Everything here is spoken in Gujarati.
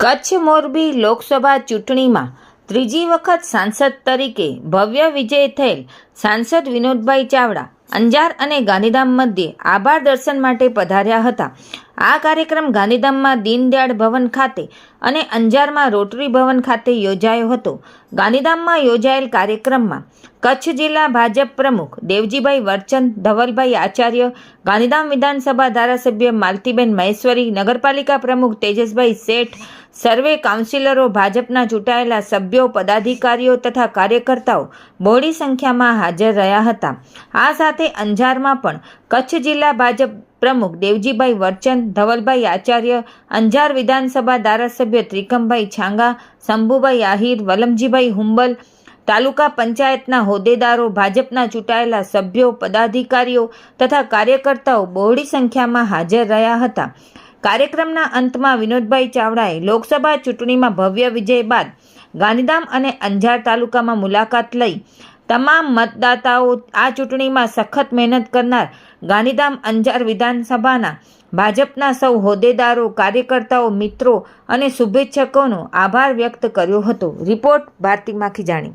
કચ્છ મોરબી લોકસભા ચૂંટણીમાં ત્રીજી વખત સાંસદ તરીકે ભવ્ય વિજય થયેલ સાંસદ વિનોદભાઈ ચાવડા અંજાર અને ગાંધીધામ મધ્યે આભાર દર્શન માટે પધાર્યા હતા. આ કાર્યક્રમ ગાંધીધામમાં દીનદયાળ ભવન ખાતે અને અંજારમાં રોટરી ભવન ખાતે યોજાયો હતો. ગાંધીધામમાં યોજાયેલ કાર્યક્રમમાં કચ્છ જિલ્લા ભાજપ પ્રમુખ દેવજીભાઈ વરચંદ, ધવલભાઈ આચાર્ય, ગાંધીધામ વિધાનસભા ધારાસભ્ય માલતીબેન મહેશ્વરી, નગરપાલિકા પ્રમુખ તેજસભાઈ શેઠ, સર્વે કાઉન્સિલરો, ભાજપના ચૂંટાયેલા સભ્યો, પદાધિકારીઓ તથા કાર્યકર્તાઓ બહોળી સંખ્યામાં હાજર રહ્યા હતા. આ સાથે અંજારમાં પણ કચ્છ જિલ્લા ભાજપ પ્રમુખ દેવજીભાઈ વર્ચન ધવલભાઈ આચાર્ય, અંજાર વિધાનસભા ધારાસભ્ય ત્રિકમભાઈ છાંગા, શંભુભાઈ આહિર, વલમજીભાઈ હુંબલ, તાલુકા પંચાયતના હોદ્દેદારો, ભાજપના ચૂંટાયેલા સભ્યો, પદાધિકારીઓ તથા કાર્યકર્તાઓ બહોળી સંખ્યામાં હાજર રહ્યા હતા. કાર્યક્રમના અંતમાં વિનોદભાઈ ચાવડાએ લોકસભા ચૂંટણીમાં ભવ્ય વિજય બાદ ગાંધીધામ અને અંજાર તાલુકામાં મુલાકાત લઈ તમામ મતદાતાઓ આ ચૂંટણીમાં સખત મહેનત કરનાર ગાંધીધામ અંજાર વિધાનસભાના ભાજપના સૌ હોદ્દેદારો, કાર્યકર્તાઓ, મિત્રો અને શુભેચ્છકોનો આભાર વ્યક્ત કર્યો હતો. રિપોર્ટ ભારતી માખીજાણી